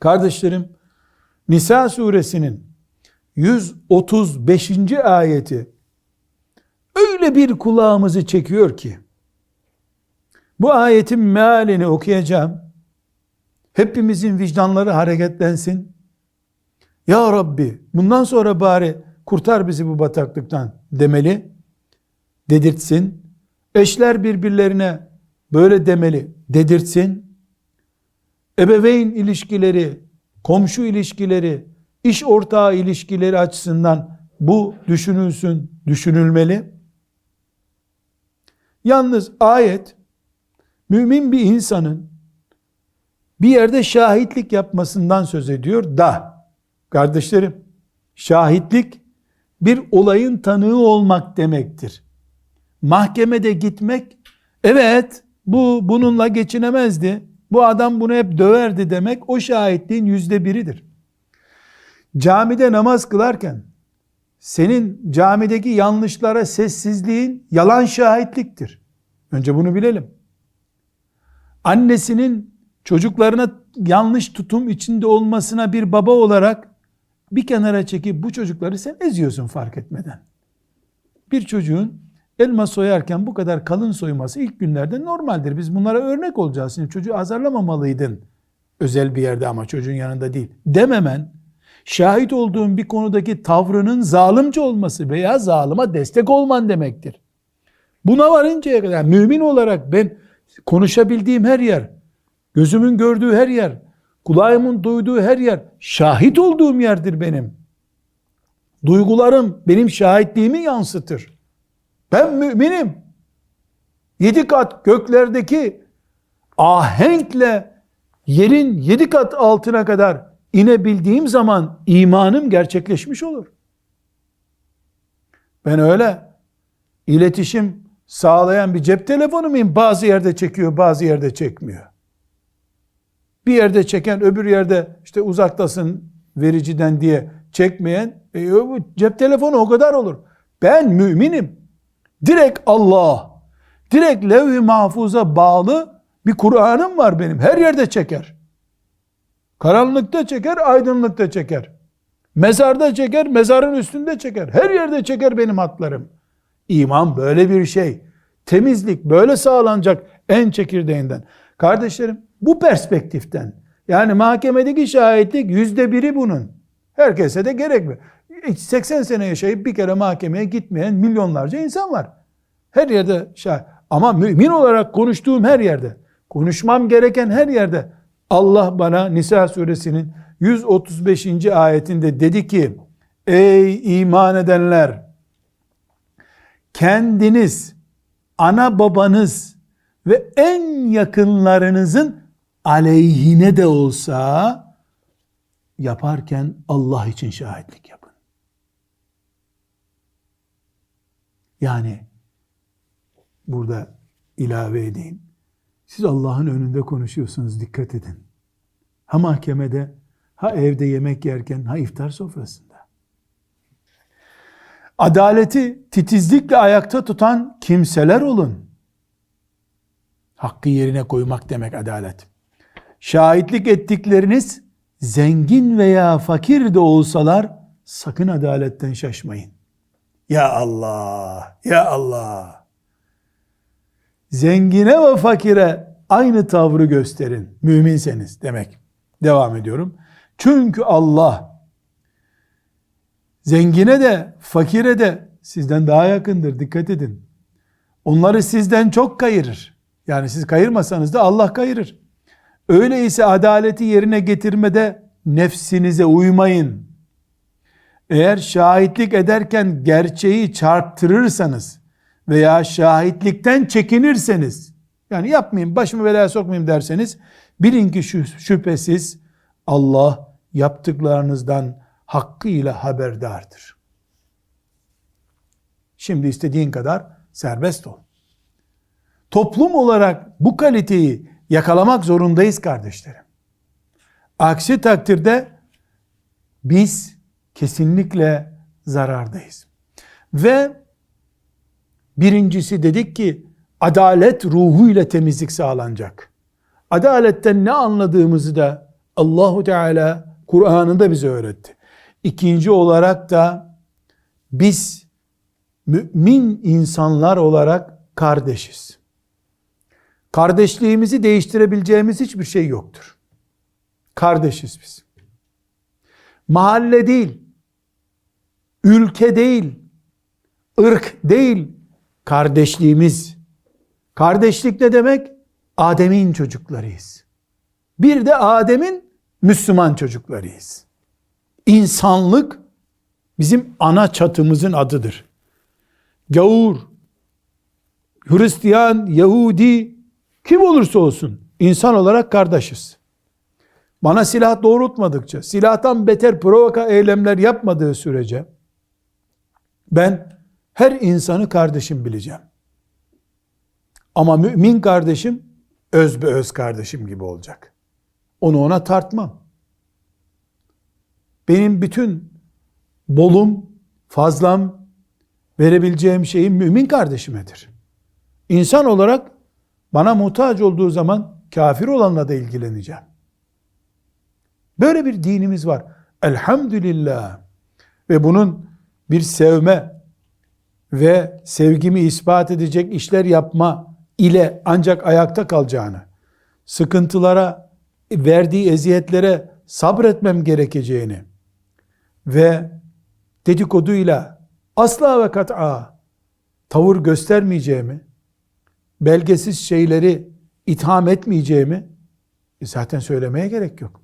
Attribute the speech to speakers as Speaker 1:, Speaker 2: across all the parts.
Speaker 1: Kardeşlerim, Nisa suresinin 135. ayeti öyle bir kulağımızı çekiyor ki bu ayetin mealini okuyacağım. Hepimizin vicdanları hareketlensin. Ya Rabbi bundan sonra bari kurtar bizi bu bataklıktan demeli, dedirtsin. Eşler birbirlerine böyle demeli, dedirtsin. Ebeveyn ilişkileri, komşu ilişkileri, iş ortağı ilişkileri açısından bu düşünülsün, düşünülmeli. Yalnız ayet mümin bir insanın bir yerde şahitlik yapmasından söz ediyor da kardeşlerim şahitlik bir olayın tanığı olmak demektir. Mahkemede gitmek evet bu bununla geçinemezdi. Bu adam bunu hep döverdi demek o şahitliğin yüzde biridir. Camide namaz kılarken senin camideki yanlışlara sessizliğin yalan şahitliktir. Önce bunu bilelim. Annesinin çocuklarına yanlış tutum içinde olmasına bir baba olarak bir kenara çekip bu çocukları sen eziyorsun fark etmeden. Bir çocuğun elma soyarken bu kadar kalın soyması ilk günlerde normaldir. Biz bunlara örnek olacağız. Şimdi çocuğu azarlamamalıydın. Özel bir yerde ama çocuğun yanında değil. Dememen, şahit olduğun bir konudaki tavrının zalimce olması veya zalıma destek olman demektir. Buna varıncaya kadar mümin olarak ben konuşabildiğim her yer, gözümün gördüğü her yer, kulağımın duyduğu her yer şahit olduğum yerdir benim. Duygularım benim şahitliğimi yansıtır. Ben müminim. Yedi kat göklerdeki ahenkle yerin yedi kat altına kadar inebildiğim zaman imanım gerçekleşmiş olur. Ben öyle iletişim sağlayan bir cep telefonu muyum? Bazı yerde çekiyor, bazı yerde çekmiyor. Bir yerde çeken, öbür yerde işte uzaktasın vericiden diye çekmeyen, e, cep telefonu o kadar olur. Ben müminim. Direkt Allah, direkt levh-i mahfuza bağlı bir Kur'an'ım var benim. Her yerde çeker. Karanlıkta çeker, aydınlıkta çeker. Mezarda çeker, mezarın üstünde çeker. Her yerde çeker benim hatlarım. İman böyle bir şey. Temizlik böyle sağlanacak en çekirdeğinden. Kardeşlerim bu perspektiften yani mahkemedeki şahitlik yüzde biri bunun. Herkese de gerek mi? 80 sene yaşayıp bir kere mahkemeye gitmeyen milyonlarca insan var. Her yerde şahit. Ama mümin olarak konuştuğum her yerde, konuşmam gereken her yerde Allah bana Nisa suresinin 135. ayetinde dedi ki Ey iman edenler kendiniz, ana babanız ve en yakınlarınızın aleyhine de olsa yaparken Allah için şahitlik yapın. Yani burada ilave edeyim. Siz Allah'ın önünde konuşuyorsunuz dikkat edin. Ha mahkemede, ha evde yemek yerken, ha iftar sofrasında. Adaleti titizlikle ayakta tutan kimseler olun. Hakkı yerine koymak demek adalet. Şahitlik ettikleriniz zengin veya fakir de olsalar sakın adaletten şaşmayın. Ya Allah, ya Allah. Zengine ve fakire aynı tavrı gösterin. Müminseniz demek. Devam ediyorum. Çünkü Allah zengine de fakire de sizden daha yakındır. Dikkat edin. Onları sizden çok kayırır. Yani siz kayırmasanız da Allah kayırır. Öyleyse adaleti yerine getirmede nefsinize uymayın. Eğer şahitlik ederken gerçeği çarptırırsanız veya şahitlikten çekinirseniz yani yapmayayım başımı belaya sokmayayım derseniz bilin ki şüphesiz Allah yaptıklarınızdan hakkıyla haberdardır. Şimdi istediğin kadar serbest ol. Toplum olarak bu kaliteyi yakalamak zorundayız kardeşlerim. Aksi takdirde biz kesinlikle zarardayız. Ve birincisi dedik ki adalet ruhuyla temizlik sağlanacak. Adaletten ne anladığımızı da Allahu Teala Kur'an'ında bize öğretti. İkinci olarak da biz mümin insanlar olarak kardeşiz. Kardeşliğimizi değiştirebileceğimiz hiçbir şey yoktur. Kardeşiz biz. Mahalle değil, ülke değil, ırk değil, kardeşliğimiz. Kardeşlik ne demek? Adem'in çocuklarıyız. Bir de Adem'in Müslüman çocuklarıyız. İnsanlık bizim ana çatımızın adıdır. Gavur, Hristiyan, Yahudi, kim olursa olsun insan olarak kardeşiz. Bana silah doğrultmadıkça, silahtan beter provoka eylemler yapmadığı sürece ben her insanı kardeşim bileceğim. Ama mümin kardeşim öz be öz kardeşim gibi olacak. Onu ona tartmam. Benim bütün bolum, fazlam, verebileceğim şeyim mümin kardeşimedir. İnsan olarak bana muhtaç olduğu zaman kafir olanla da ilgileneceğim. Böyle bir dinimiz var. Elhamdülillah. Ve bunun bir sevme ve sevgimi ispat edecek işler yapma ile ancak ayakta kalacağını, sıkıntılara, verdiği eziyetlere sabretmem gerekeceğini ve dedikoduyla asla ve kat'a tavır göstermeyeceğimi, belgesiz şeyleri itham etmeyeceğimi e zaten söylemeye gerek yok.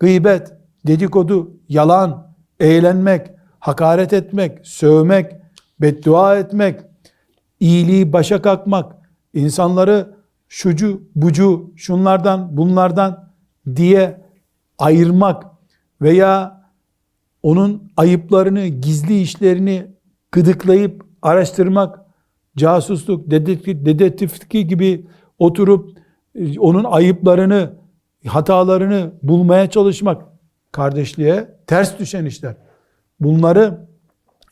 Speaker 1: Gıybet, dedikodu, yalan, eğlenmek, hakaret etmek, sövmek, beddua etmek, iyiliği başa kalkmak, insanları şucu, bucu, şunlardan, bunlardan diye ayırmak veya onun ayıplarını, gizli işlerini gıdıklayıp araştırmak, casusluk, dedektif, dedektiflik gibi oturup e, onun ayıplarını, hatalarını bulmaya çalışmak kardeşliğe ters düşen işler. Bunları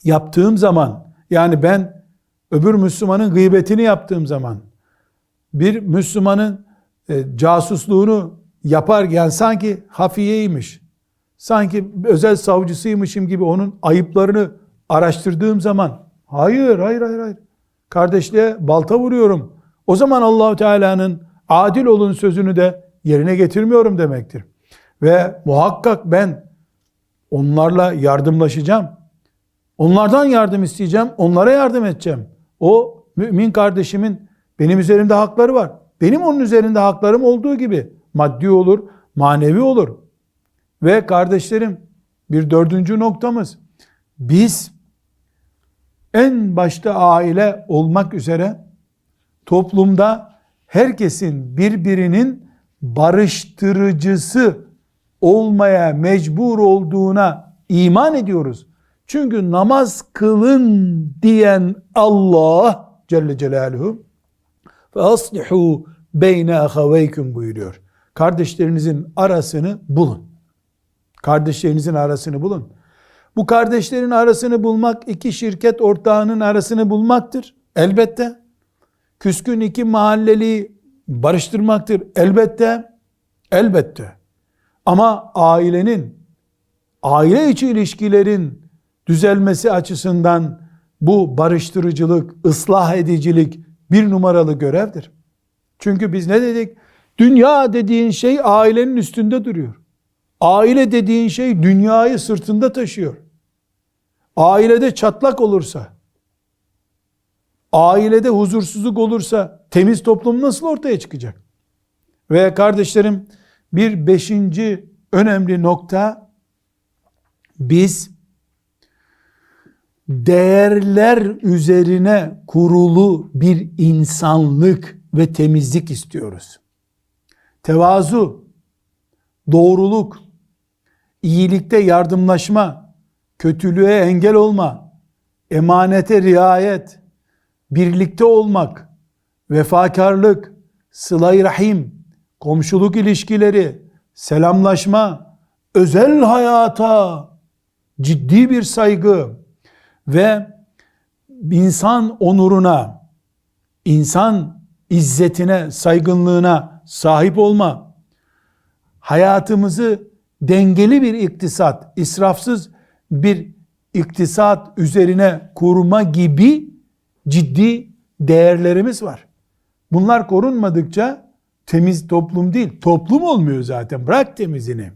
Speaker 1: yaptığım zaman yani ben öbür Müslümanın gıybetini yaptığım zaman bir Müslümanın e, casusluğunu yapar yani sanki hafiyeymiş sanki özel savcısıymışım gibi onun ayıplarını araştırdığım zaman hayır hayır hayır hayır kardeşliğe balta vuruyorum. O zaman Allahu Teala'nın adil olun sözünü de yerine getirmiyorum demektir. Ve muhakkak ben onlarla yardımlaşacağım. Onlardan yardım isteyeceğim, onlara yardım edeceğim. O mümin kardeşimin benim üzerimde hakları var. Benim onun üzerinde haklarım olduğu gibi maddi olur, manevi olur. Ve kardeşlerim bir dördüncü noktamız biz en başta aile olmak üzere toplumda herkesin birbirinin barıştırıcısı olmaya mecbur olduğuna iman ediyoruz. Çünkü namaz kılın diyen Allah Celle Celaluhu aslihu beyne ahaveykum buyuruyor. Kardeşlerinizin arasını bulun. Kardeşlerinizin arasını bulun. Bu kardeşlerin arasını bulmak iki şirket ortağının arasını bulmaktır. Elbette. Küskün iki mahalleli barıştırmaktır. Elbette. Elbette. Ama ailenin, aile içi ilişkilerin düzelmesi açısından bu barıştırıcılık, ıslah edicilik bir numaralı görevdir. Çünkü biz ne dedik? Dünya dediğin şey ailenin üstünde duruyor. Aile dediğin şey dünyayı sırtında taşıyor. Ailede çatlak olursa, ailede huzursuzluk olursa temiz toplum nasıl ortaya çıkacak? Ve kardeşlerim bir beşinci önemli nokta biz değerler üzerine kurulu bir insanlık ve temizlik istiyoruz. Tevazu, doğruluk, iyilikte yardımlaşma, kötülüğe engel olma, emanete riayet, birlikte olmak, vefakarlık, sıla rahim, komşuluk ilişkileri, selamlaşma, özel hayata ciddi bir saygı ve insan onuruna, insan izzetine, saygınlığına sahip olma, hayatımızı dengeli bir iktisat, israfsız bir iktisat üzerine kurma gibi ciddi değerlerimiz var. Bunlar korunmadıkça temiz toplum değil, toplum olmuyor zaten. Bırak temizini.